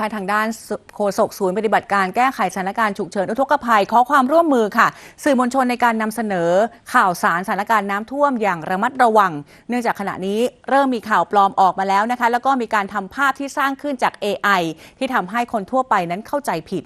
ค่ะทางด้านโฆษกศูนย์ปฏิบัติการแก้ไขสถานการณ์ฉุกเฉินอุทกภัย ขอความร่วมมือค่ะ สื่อมวลชนในการนำเสนอข่าวสารสถานการณ์น้ำท่วมอย่างระมัดระวัง เนื่องจากขณะนี้เริ่มมีข่าวปลอมออกมาแล้วนะคะ แล้วก็มีการทำภาพที่สร้างขึ้นจาก AI ที่ทำให้คนทั่วไปนั้นเข้าใจผิด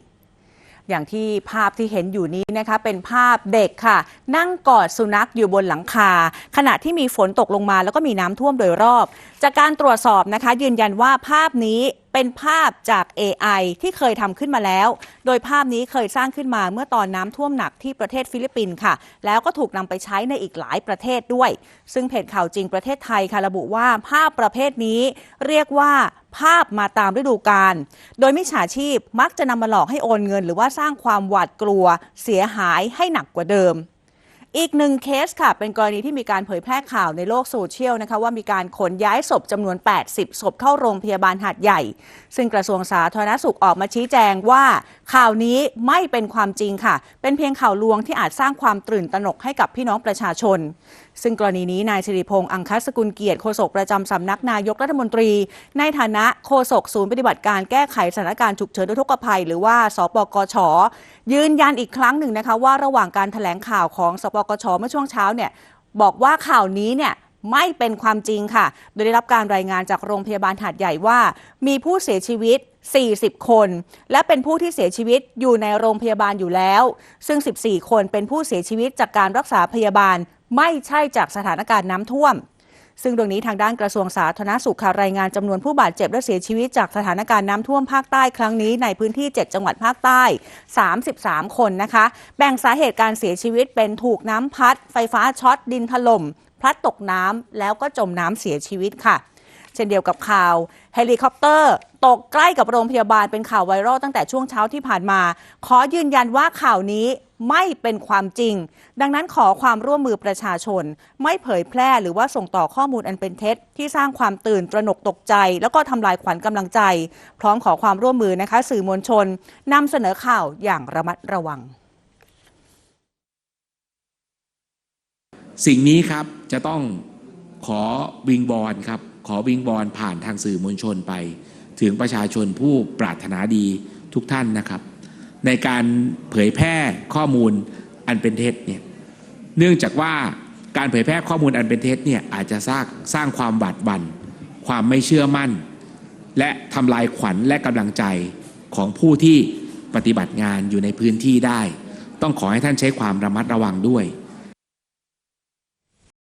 อย่างที่ภาพที่เห็นอยู่นี้นะคะ เป็นภาพเด็กค่ะ นั่งกอดสุนัขอยู่บนหลังคา ขณะที่มีฝนตกลงมา แล้วก็มีน้ำท่วมโดยรอบ จากการตรวจสอบนะคะ ยืนยันว่าภาพนี้ เป็นภาพจาก AI ที่เคยทำขึ้นมาแล้ว โดยภาพนี้เคยสร้างขึ้นมาเมื่อตอนน้ำท่วมหนักที่ประเทศฟิลิปปินส์ค่ะ แล้วก็ถูกนำไปใช้ในอีกหลายประเทศด้วย ซึ่งเพจข่าวจริงประเทศไทยค่ะระบุว่าภาพประเภทนี้เรียกว่าภาพมาตามฤดูกาล โดยมิจฉาชีพมักจะนำมาหลอกให้โอนเงิน หรือว่าสร้างความหวาดกลัว เสียหายให้หนักกว่าเดิม อีกหนึ่งเคสค่ะ เป็นกรณีที่มีการเผยแพร่ข่าวในโลกโซเชียลนะคะว่ามีการขนย้ายศพจำนวน 80 ศพเข้าโรงพยาบาลหาดใหญ่ ซึ่งกระทรวงสาธารณสุขออกมาชี้แจงว่า ข่าวนี้ไม่เป็นความจริงค่ะ เป็นเพียงข่าวลวงที่อาจสร้างความตื่นตระหนกให้กับพี่น้องประชาชนซึ่งกรณีนี้นายสิริพงษ์อังคัสกุลเกียรติโฆษกประจำสำนักนายกรัฐมนตรี ในฐานะโฆษกศูนย์ปฏิบัติการแก้ไขสถานการณ์ฉุกเฉินอุทกภัย หรือว่าสปกช ยืนยันอีกครั้งหนึ่งนะคะว่าระหว่างการแถลงข่าวของสปกช เมื่อช่วงเช้าเนี่ยบอกว่าข่าวนี้เนี่ยไม่เป็นความจริงค่ะ โดยได้รับการรายงานจากโรงพยาบาลหาดใหญ่ว่า มีผู้เสียชีวิต 40 คน และเป็นผู้ที่เสียชีวิตอยู่ในโรงพยาบาลอยู่แล้ว ซึ่ง 14 คนเป็นผู้เสียชีวิตจากการรักษาพยาบาล ไม่ใช่จากสถานการณ์น้ำท่วม ซึ่งตรงนี้ทางด้านกระทรวงสาธารณสุขค่ะรายงานจำนวนผู้บาดเจ็บและเสียชีวิตจากสถานการณ์น้ำท่วมภาคใต้ครั้งนี้ในพื้นที่ 7 จังหวัดภาคใต้ 33 คนนะคะ แบ่งสาเหตุการเสียชีวิตเป็นถูกน้ำพัด ไฟฟ้าช็อตดินถล่มพลัดตกน้ำแล้วก็จมน้ำเสียชีวิตค่ะ เช่นเดียวกับข่าวเฮลิคอปเตอร์ ตกใกล้กับโรงพยาบาลเป็นข่าวไวรัลตั้งแต่ช่วงเช้าที่ผ่านมา ขอยืนยันว่าข่าวนี้ไม่เป็นความจริง ดังนั้นขอความร่วมมือประชาชน ไม่เผยแพร่หรือว่าส่งต่อข้อมูลอันเป็นเท็จ ที่สร้างความตื่นตระหนกตกใจ แล้วก็ทำลายขวัญกำลังใจ พร้อมขอความร่วมมือนะคะ สื่อมวลชนนำเสนอข่าวอย่างระมัดระวัง สิ่งนี้ครับจะต้องขอวิงบอลครับ ขอวิงบอลผ่านทางสื่อมวลชนไป ถึงประชาชนผู้ปรารถนาดีทุกท่านนะครับ ในการเผยแพร่ข้อมูลอันเป็นเท็จเนี่ยเนื่องจากว่าการเผยแพร่ข้อมูลอันเป็นเท็จเนี่ยอาจจะสร้างสร้างความบาดบัน่นความไม่เชื่อมั่น และทำลายขวัญและกำลังใจของผู้ที่ปฏิบัติงานอยู่ในพื้นที่ได้ ต้องขอให้ท่านใช้ความระมัดระวังด้วย